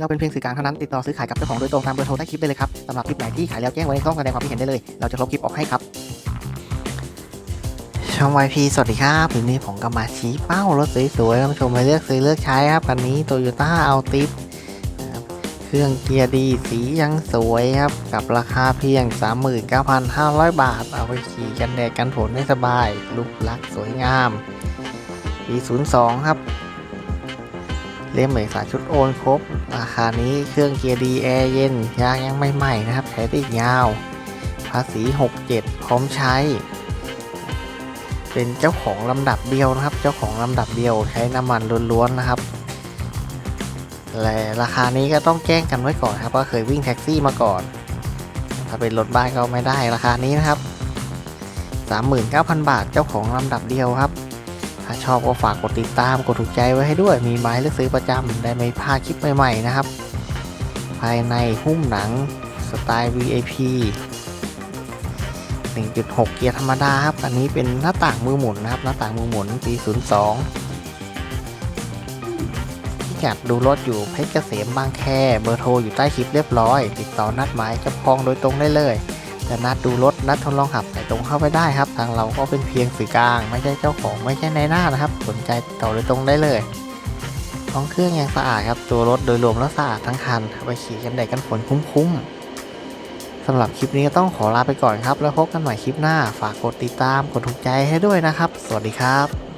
เราเป็นเพียงสื่อกลางเท่านั้นติดต่อซื้อขายกับเจ้าของโดยตรงตามเบอร์โทรใต้คลิปได้เลยครับสำหรับคลิปไหนที่ขายแล้วแจ้งไว้ในช่องแสดงความคิดเห็นได้เลย เราจะลบคลิปออกให้ครับช่อง YP สวัสดีครับวันนี้ผมก็มาชี้เป้ารถสวยๆท่านผู้ชมมาเลือกซื้อเลือกใช้ครับคันนี้ Toyota Altis นะครับเครื่องเกียร์ดีสียังสวยครับ กับราคาเพียง 39,500 บาท เอาไปขี่กันแดดกันฝนได้สบายรูปลักสวยงามปี02 ครับ ล่มเอกสารชุดโอนครบ ราคานี้เครื่องเกียร์ดีแอร์เย็นยางยังใหม่ๆนะครับใช้ได้อียาว ภาษี 67 พร้อมใช้ เป็นเจ้าของลำดับเดียวนะครับ เจ้าของลำดับเดียวใช้น้ำมันล้วนๆนะครับและราคานี้ก็ต้องแจ้งกันไว้ก่อนครับว่าเคยวิ่งแท็กซี่มาก่อน ถ้าเป็นรถบ้านก็ไม่ได้ราคานี้นะครับ 39,000 บาทเจ้าของลำดับเดียวครับ ถ้าชอบก็ฝากกดติดตามกดถูกใจไว้ให้ด้วย มีไม้เลือกซื้อประจำได้ไม่พลาดคลิปใหม่ๆนะครับ ภายในหุ้มหนังสไตล์ VIP 1.6 เกียร์ธรรมดาครับ อันนี้เป็นหน้าต่างมือหมุนนะครับ หน้าต่างมือหมุนปี 02พิกัดดูรถอยู่เพชรเกษมบางแค เบอร์โทรอยู่ใต้คลิปเรียบร้อย ติดต่อนัดหมายเจ้าของโดยตรงได้เลย จะนัดดูรถนัดทดลองขับใส่ตรงเข้าไปได้ครับ ทางเราก็เป็นเพียงสื่อกลาง ไม่ใช่เจ้าของไม่ใช่ในหน้านะครับ สนใจต่อโดยตรงได้เลยท้องเครื่องยังสะอาดครับตัวรถโดยรวมแล้วสะอาดทั้งคันไปขี่กันแดดกันฝนคุ้มๆสำหรับคลิปนี้ก็ต้องขอลาไปก่อนครับ แล้วพบกันใหม่คลิปหน้า ฝากกดติดตามกดถูกใจให้ด้วยนะครับ สวัสดีครับ